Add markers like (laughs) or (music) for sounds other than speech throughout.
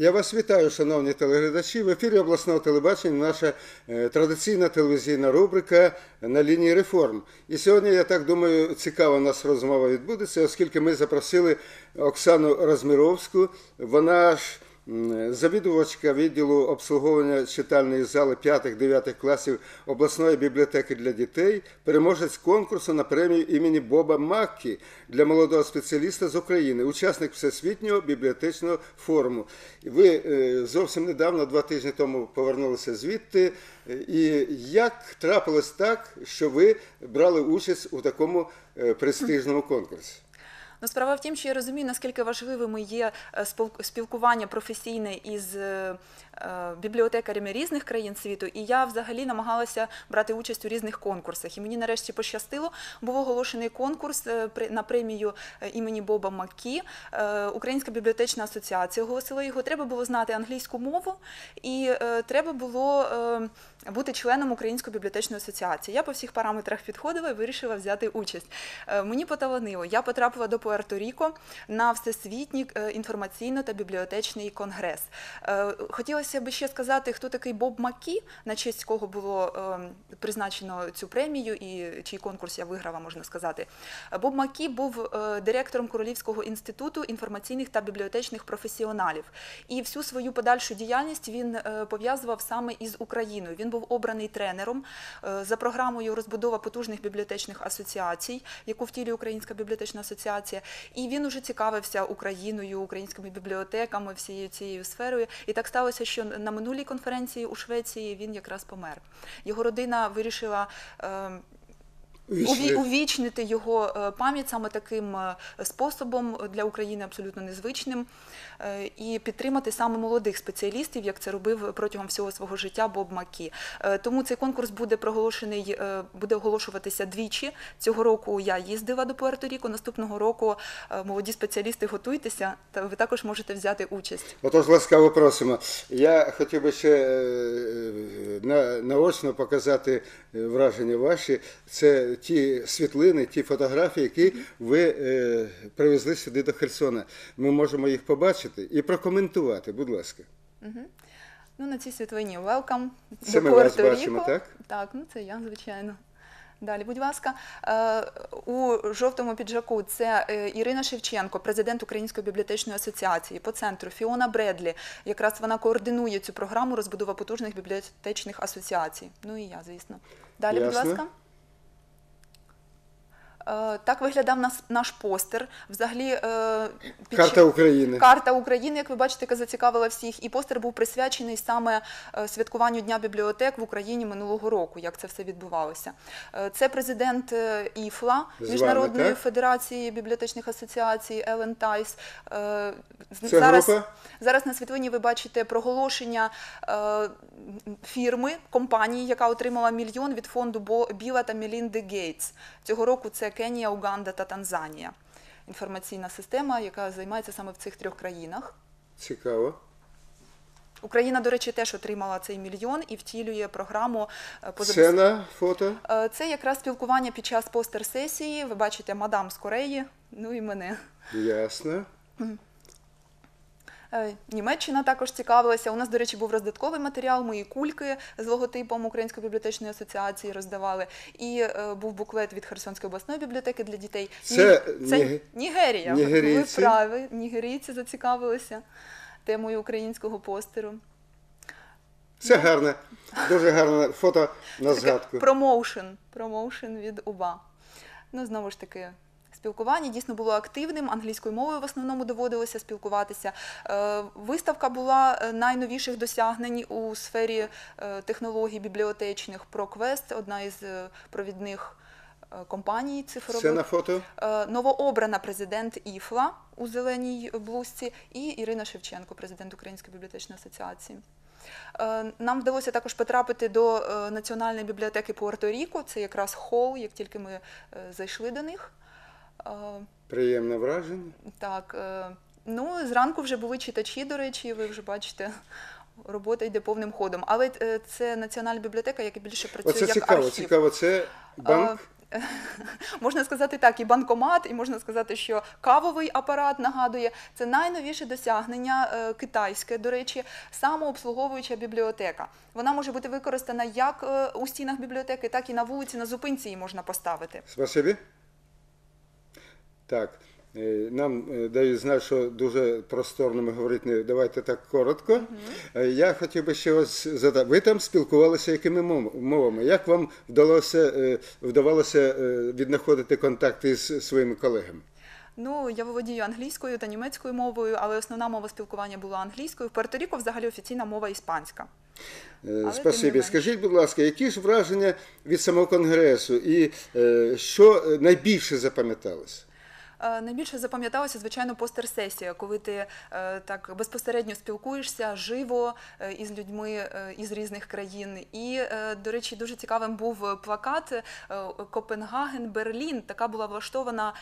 Я вас вітаю, шановні телеглядачі. В ефірі обласного телебачення наша е, традиційна телевізійна рубрика на лінії реформ. І сьогодні, я так думаю, цікава у нас розмова відбудеться, оскільки ми запросили Оксану Розміровську. Вона ж завідувачка відділу обслуговування читальної зали 5-9 класів обласної бібліотеки для дітей, переможець конкурсу на премію імені Боба Маккі для молодого спеціаліста з України, учасник Всесвітнього бібліотечного форуму. Ви е, зовсім недавно, два тижні тому, повернулися звідти. І як трапилось так, що ви брали участь у такому е, престижному конкурсі? Ну, справа в тім, що я розумію, наскільки важливими є е, спілкування професійне із е, е, бібліотекарями різних країн світу, і я взагалі намагалася брати участь у різних конкурсах. І мені нарешті пощастило. Був оголошений конкурс на премію імені Боба Маккі. Е, Українська бібліотечна асоціація оголосила його. Треба було знати англійську мову, і треба було бути членом Української бібліотечної асоціації. Я по всіх параметрах підходила і вирішила взяти участь. Мені поталанило. Я потрапила до Пуерто-Ріко на всесвітній е, інформаційно та бібліотечний конгрес. Е, Хотілося б ще сказати, хто такий Боб Макі, на честь кого було е, призначено цю премію і чий конкурс я виграла, можна сказати. Боб Макі був е, директором Королівського інституту інформаційних та бібліотечних професіоналів. І всю свою подальшу діяльність він пов'язував саме із Україною. Він був обраний тренером за програмою розбудова потужних бібліотечних асоціацій, яку втілює Українська бібліотечна асоціація. І він уже цікавився Україною, українськими бібліотеками, всією цією сферою. І так сталося, що на минулій конференції у Швеції він якраз помер. Його родина вирішила. Увічнити його е, пам'ять саме таким е, способом для України абсолютно незвичним, е, і підтримати саме молодих спеціалістів, як це робив протягом всього свого життя Боб Макі. Тому цей конкурс буде проголошений, буде оголошуватися двічі. Цього року я їздила до Пуерто-Ріко. Наступного року молоді спеціалісти готуйтеся, та ви також можете взяти участь. Отож, ласкаво просимо. Я хотів би ще наочно показати враження ваші. Це ті світлини, ті фотографії, які ви е, привезли сюди до Херсона. Ми можемо їх побачити і прокоментувати, будь ласка. Ну, на цій світлині welcome Це до ми вас бачимо, так? Так, ну це я, звичайно. Далі, будь ласка, Е, у жовтому піджаку це е, Ірина Шевченко, президент Української бібліотечної асоціації. По центру Фіона Бредлі. Якраз вона координує цю програму розбудова потужних бібліотечних асоціацій. Ну і я, звісно. Далі, будь ласка. Е, Так виглядав наш постер. Взагалі, е, під Карта України. Карта України, як ви бачите, яка зацікавила всіх, і постер був присвячений саме е, святкуванню Дня бібліотек в Україні минулого року. Як це все відбувалося? Це президент ІФЛА вами, Міжнародної так? федерації бібліотечних асоціацій Елен Тайс. Це зараз, група? зараз на світлині ви бачите проголошення фірми компанії, яка отримала мільйон від фонду Біла та Мелінди Гейтс. Цього року це Кенія, Уганда та Танзанія. Інформаційна система, яка займається саме в цих трьох країнах. Цікаво. Україна, до речі, теж отримала цей мільйон і втілює програму е, Це на фото. Е, Це якраз спілкування під час постер-сесії. Ви бачите мадам з Кореї, ну і мене. Ясно. Е, Німеччина також цікавилася. У нас, до речі, був роздатковий матеріал. Мої кульки з логотипом Української бібліотечної асоціації роздавали. І е, був буклет від Херсонської обласної бібліотеки для дітей. Це Ні- це Ніге- Нігерія. Нігерійці? Ви праві. Нігерійці зацікавилися темою українського постеру. Це гарне, дуже гарне фото на згадку. Промоушен. Промоушен від УБА. Ну, знову ж таки. Спілкування дійсно було активним, англійською мовою в основному доводилося спілкуватися. Е, Виставка була е, найновіших досягнень у сфері е, технологій бібліотечних ProQuest, одна із провідних компаній цифрових. Це на фото. Новообрана президент ІФЛА у зеленій блузці і Ірина Шевченко, президент Української бібліотечної асоціації. Нам вдалося також потрапити до Національної бібліотеки Пуерто-Ріко. Це якраз хол, як тільки ми зайшли до них. Приємне враження. Так, е, ну зранку вже були читачі, до речі, ви вже бачите. Робота йде повним ходом, але е, це національна бібліотека, яка більше працює Оце як цікаво, архів. цікаво. Це банк. Е, (laughs) можна сказати так, і банкомат, і можна сказати, що кавовий апарат нагадує. Це найновіше досягнення китайське, до речі, самообслуговуюча бібліотека. Вона може бути використана як у стінах бібліотеки, так і на вулиці, на зупинці її можна поставити. Спасибі. Так. е, Нам е, дають знати, що дуже просторно ми говорити давайте так коротко. Е, Я хотів би ще ось задати. Ви там спілкувалися якими мовами? Як вам вдалося, вдавалося віднаходити контакти з своїми колегами? Ну, я володію англійською та німецькою мовою, але основна мова спілкування була англійською. В Пуерто-Ріко взагалі офіційна мова іспанська. Е, не Спасибі. Скажіть, будь ласка, які ж враження від самого конгресу і що найбільше запам'яталось? Е, Найбільше запам'яталося, звичайно, постер-сесія, коли ти е, так безпосередньо спілкуєшся живо е, із людьми із різних країн. І, до речі, дуже цікавим був плакат Копенгаген, Берлін. Така була влаштована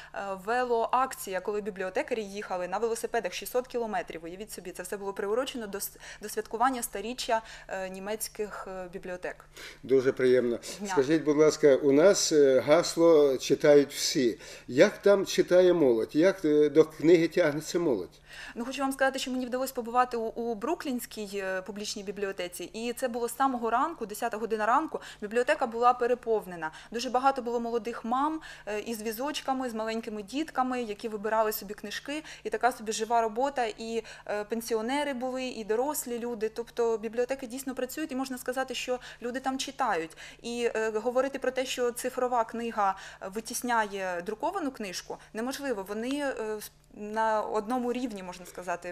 велоакція, коли бібліотекарі їхали на велосипедах 600 кілометрів. Уявіть собі, це все було приурочено до, до святкування старіччя німецьких бібліотек. Дуже приємно. Скажіть, будь ласка, у нас гасло читають всі. Як там читає молодь? Як е, до книги тягнеться молодь? Ну, хочу вам сказати, що мені вдалося побувати у, у Бруклінській е, публічній бібліотеці, і це було з самого ранку, 10 година ранку. Бібліотека була переповнена. Дуже багато було молодих мам е, із візочками, з маленькими дітками, які вибирали собі книжки, і така собі жива робота. І пенсіонери були, і дорослі люди. Тобто бібліотеки дійсно працюють, і можна сказати, що люди там читають. І говорити про те, що цифрова книга витісняє друковану книжку, неможливо. Вони е, на одному рівні можна сказати.